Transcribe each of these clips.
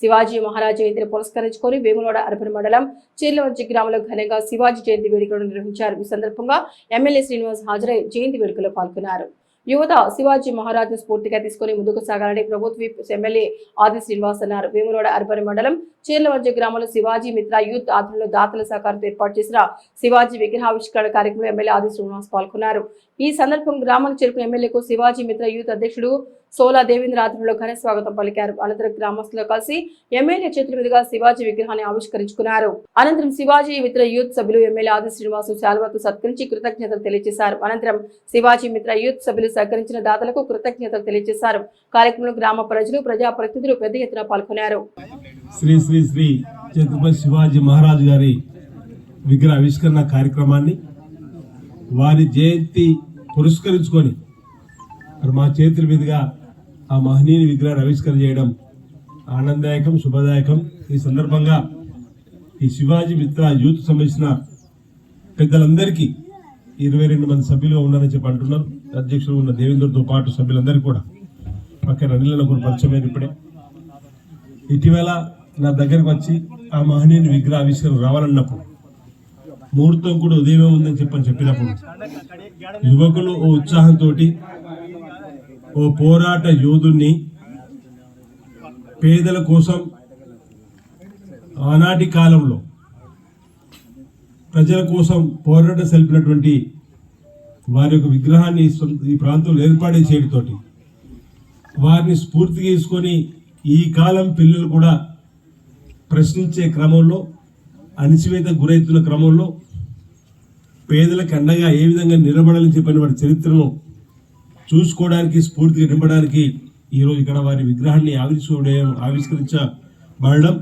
శివాజీ మహారాజ్ జయంతిని పురస్కరించుకొని వేములవాడ అర్బన్ మండలం చీర్లవంచి గ్రామంలో ఘనంగా శివాజీ జయంతి వేడుకలను నిర్వహించారు. ఈ సందర్భంగా ఎమ్మెల్యే శ్రీనివాస్ హాజరై జయంతి వేడుకలో పాల్గొన్నారు. యువత శివాజీ మహారాజ్ను స్ఫూర్తిగా తీసుకుని ముందుకు సాగాలని ప్రభుత్వ ఎమ్మెల్యే ఆది శ్రీనివాస్ అన్నారు. వేములవాడ అర్బన్ మండలం చీర్లవర్జ గ్రామంలో శివాజీ మిత్ర యూత్ ఆధ్వర్యంలో దాతల సహకారంతో ఏర్పాటు చేసిన శివాజీ విగ్రహావిష్కరణ కార్యక్రమంలో ఎమ్మెల్యే ఆది శ్రీనివాస్ పాల్గొన్నారు. ఈ సందర్భంగా గ్రామానికి చేరుకున్న ఎమ్మెల్యేకు శివాజీ మిత్ర యూత్ అధ్యక్షుడు సోలా దేవేంద్ర ఆధ్వర్యంలో ఘన స్వాగతం పలికారు. అనంతరం గ్రామస్తులతో కలిసి ఎమ్మెల్యే చేతుల మీదుగా శివాజీ విగ్రహాన్ని ఆవిష్కరించుకున్నారు. అనంతరం శివాజీ మిత్ర యూత్ సభ్యులు ఎమ్మెల్యే ఆది శ్రీనివాసు శాల్వతో సత్కరించి కృతజ్ఞతలు తెలియజేశారు. అనంతరం శివాజీ మిత్ర యూత్ సభ్యులు సహకరించిన దాతలకు కృతజ్ఞతలు తెలియజేశారు. కార్యక్రమంలో గ్రామ ప్రజలు ప్రజాప్రతినిధులు పెద్ద ఎత్తున పాల్గొన్నారు. శ్రీ శ్రీ శ్రీ ఛత్రపతి శివాజీ మహారాజు గారి విగ్రహ ఆవిష్కరణ కార్యక్రమాన్ని వారి జయంతి పురస్కరించుకొని మా చేతుల మీదుగా ఆ మహనీయుని విగ్రహాన్ని ఆవిష్కరణ చేయడం ఆనందదాయకం శుభదాయకం. ఈ సందర్భంగా ఈ శివాజీ మిత్ర యూత్ సంబంధించిన పెద్దలందరికీ ఇరవై రెండు మంది సభ్యులుగా ఉన్నారని చెప్పి అంటున్నారు. అధ్యక్షులు ఉన్న దేవేంద్రతో పాటు సభ్యులందరికీ కూడా పక్కన అనిల్ కూడా పరిచయమైన ఇప్పుడే. ఇటీవల నా దగ్గరకు వచ్చి ఆ మహనీయుని విగ్రహ ఆవిష్కరణ రావాలన్నప్పుడు ముహూర్తం కూడా ఉదయమే ఉందని చెప్పని చెప్పినప్పుడు యువకులు ఓ ఉత్సాహంతో ఓ పోరాట యోధుణ్ణి పేదల కోసం ఆనాటి కాలంలో ప్రజల కోసం పోరాటం సెల్పినటువంటి వారి యొక్క విగ్రహాన్ని ఈ ప్రాంతంలో ఏర్పాటు చేయడంతోటి వారిని స్ఫూర్తి తీసుకొని ఈ కాలం పిల్లలు కూడా ప్రశ్నించే క్రమంలో అణిచివేత గురవుతున్న క్రమంలో పేదలకు అండగా ఏ విధంగా నిలబడాలని చెప్పిన వారి చరిత్రను చూసుకోవడానికి స్ఫూర్తిగా నింపడానికి ఈరోజు ఇక్కడ వారి విగ్రహాన్ని ఆవిష్కరించడం ఆవిష్కరించబడడం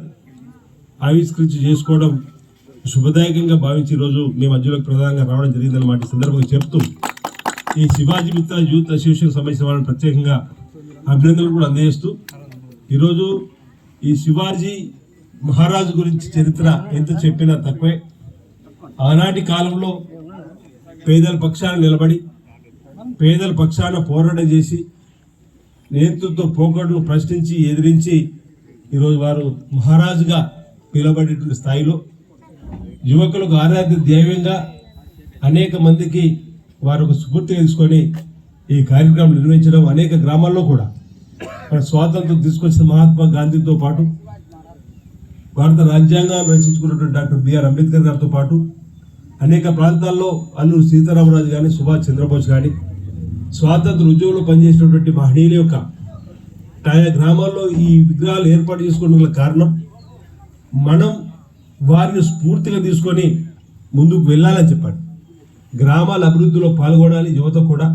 ఆవిష్కరించి చేసుకోవడం శుభదాయకంగా భావించి ఈరోజు మీ మధ్యలోకి ప్రధానంగా రావడం జరిగిందన్నమాట. సందర్భంగా చెప్తూ ఈ శివాజీ మిత్ర యూత్ అసోసియేషన్ సంబంధించిన వాళ్ళని ప్రత్యేకంగా అభినందనలు కూడా అందజేస్తూ ఈరోజు ఈ శివాజీ మహారాజు గురించి చరిత్ర ఎంత చెప్పినా తక్కువే. ఆనాటి కాలంలో పేదల పక్షాన్ని నిలబడి పేదల పక్షాన పోరాటం చేసి నేతృత్వ పోకడలు ప్రశ్నించి ఎదిరించి ఈరోజు వారు మహారాజుగా పిలువబడేటువంటి స్థాయిలో యువకులకు ఆరాధ్య దైవంగా అనేక మందికి వారు ఒక స్ఫూర్తిగా తీసుకొని ఈ కార్యక్రమం నిర్వహించడం అనేక గ్రామాల్లో కూడా మన స్వాతంత్రం తీసుకొచ్చిన మహాత్మా గాంధీతో పాటు భారత రాజ్యాంగాన్ని రచించుకున్నటువంటి డాక్టర్ బిఆర్ అంబేద్కర్ గారితో పాటు అనేక ప్రాంతాల్లో అల్లూరు సీతారామరాజు కానీ సుభాష్ చంద్రబోస్ కానీ స్వాతంత్ర ఉద్యమంలో పనిచేసినటువంటి మహనీయుల యొక్క ఆయా గ్రామాల్లో ఈ విగ్రహాలు ఏర్పాటు చేసుకోవడం కారణం. మనం వారిని స్ఫూర్తిగా తీసుకొని ముందుకు వెళ్ళాలని చెప్పాడు గ్రామాల అభివృద్ధిలో పాల్గొనాలి యువత కూడా.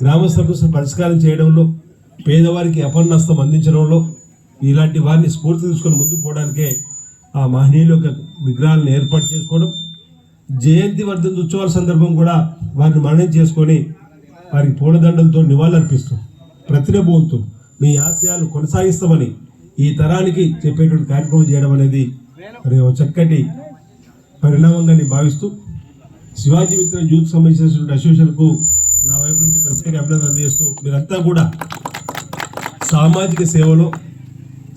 గ్రామ సమస్యలు పరిష్కారం చేయడంలో పేదవారికి అపన్నస్తం అందించడంలో ఇలాంటి వారిని స్ఫూర్తి తీసుకొని ముందుకు పోవడానికే ఆ మహనీయుల యొక్క విగ్రహాలను ఏర్పాటు చేసుకోవడం. జయంతి వర్ధంతి ఉత్సవాల సందర్భం కూడా వారిని మరణం చేసుకొని వారికి పూలదండలతో నివాళులర్పిస్తూ ప్రతినబోలుతూ మీ ఆశయాలు కొనసాగిస్తామని ఈ తరానికి చెప్పేటువంటి కార్యక్రమం చేయడం అనేది మరి ఒక చక్కటి పరిణామంగా నేను భావిస్తూ శివాజీ మిత్ర యూత్ సంబంధించినటువంటి అసోసియేషన్కు నా వైపు నుంచి ప్రత్యేక అభినందన అందజేస్తూ మీరంతా కూడా సామాజిక సేవలో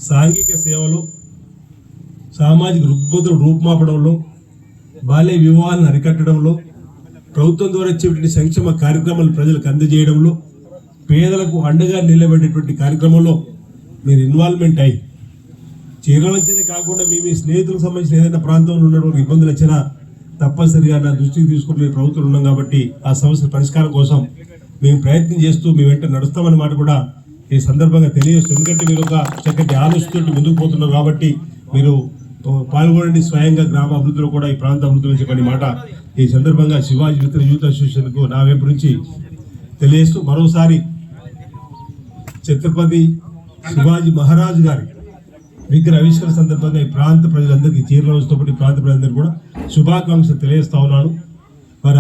సాంఘిక సేవలో సామాజిక రుగ్మతలు రూపుమాపడంలో బాల్య వివాహాలను అరికట్టడంలో ప్రభుత్వం ద్వారా వచ్చేటువంటి సంక్షేమ కార్యక్రమాలు ప్రజలకు అందజేయడంలో పేదలకు అండగా నిలబడేటువంటి కార్యక్రమంలో మీరు ఇన్వాల్వ్మెంట్ అయ్యి చీరవంచనే కాకుండా మీ మీ స్నేహితులకు సంబంధించిన ఏదైనా ప్రాంతంలో ఉన్నటువంటి ఇబ్బందులు వచ్చినా తప్పనిసరిగా నా దృష్టికి తీసుకుని ప్రభుత్వం ఉన్నాం కాబట్టి ఆ సమస్యల పరిష్కారం కోసం మేము ప్రయత్నం చేస్తూ మీ వెంట నడుస్తామన్నమాట కూడా ఈ సందర్భంగా తెలియజేస్తుంది ఎందుకంటే మీరు ఒక చక్కటి ఆలోచనతో ముందుకు పోతున్నారు కాబట్టి మీరు పాల్గొనండి స్వయంగా గ్రామ అభివృద్ధిలో కూడా ఈ ప్రాంత అభివృద్ధిలో చెప్పని మాట ఈ సందర్భంగా శివాజీ మిత్ర యూత్ అసోసియేషన్కు నా వైపు నుంచి తెలియజేస్తూ మరోసారి ఛత్రపతి శివాజీ మహారాజు గారి విగ్రహ ఆవిష్కరణ సందర్భంగా ఈ ప్రాంత ప్రజలందరికీ చీరల పాటు ప్రాంత ప్రజలందరికీ కూడా శుభాకాంక్షలు తెలియజేస్తా ఉన్నాను. వారి